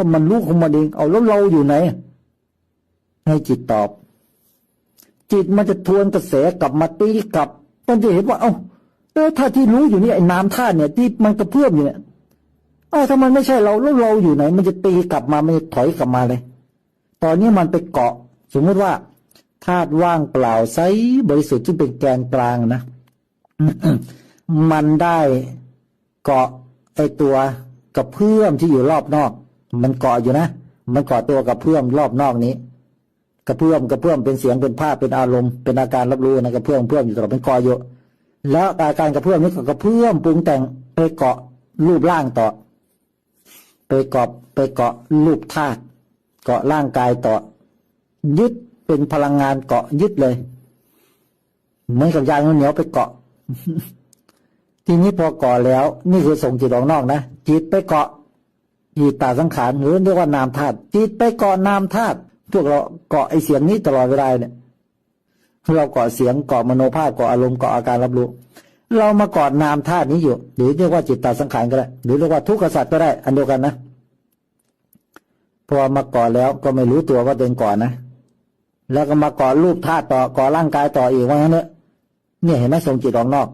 ก็มันรู้ของมันเอง เอาแล้วเราอยู่ไหน ให้จิตตอบ จิตมันจะทวนกระแสกลับมาตีกลับมันจะเห็นว่า เอ้าแล้วถ้าที่รู้อยู่นี่ไอ้น้ำท่าตุเนี่ย ที่มันกระเพื่อมอยู่เนี่ยเอ้าถ้ามันไม่ใช่เราแล้วเราอยู่ไหน มันจะตีกลับมามันจะถอยกลับมาเลย ตอนนี้มันไปเกาะ สมมติว่าธาตุว่างเปล่าใสบริสุทธิ์ที่เป็นแกนกลางนะมันได้เกาะไอตัวกระเพื่อมที่อยู่รอบนอก มันเกาะอยู่นะ มันเกาะตัวกระเพื่อมรอบนอกนี้กระเพื่อมกระเพื่อมเป็นเสียงเป็นภาพเป็นอารมณ์เป็นอาการรับรู้นะกระเพื่อมเพื่อมอยู่ตลอดเป็นเกาะอยู่แล้วอาการกระเพื่อมนี้ก็กระเพื่อมปรุงแต่งไปเกาะรูปร่างต่อ ไปเกาะไปเกาะรูปธาตุเกาะร่างกายต่อ ยึดเป็นพลังงานเกาะยึดเลยเหมือนกับยางเหนียวไปเกาะ ทีนี้พอเกาะแล้ว นี่คือส่งจิตออกนอกนะจิตไปเกาะ จิตตาสังขารหรือเรียกว่านามธาตุจิตไปเกาะนามธาตุพวกเราเกาะไอเสียงนี้ตลอดเวลาเนี่ยเราเกาะเสียงเกาะมโนภาพเกาะอารมณ์เกาะอาการรับรู้ เรามาเกาะนามธาตุนี้อยู่ หรือเรียกว่าจิตตาสังขารก็ได้ หรือเรียกว่าทุกขสัตว์ก็ได้ อันเดียวกันนะพอมาเกาะแล้วก็ไม่รู้ตัวว่าตัวเองเกาะนะ แล้วก็มาเกาะรูปธาตุต่อเกาะร่างกายต่ออีกว่างั้นเนอะเนี่ยเห็นไหมส่งจิตออกนอก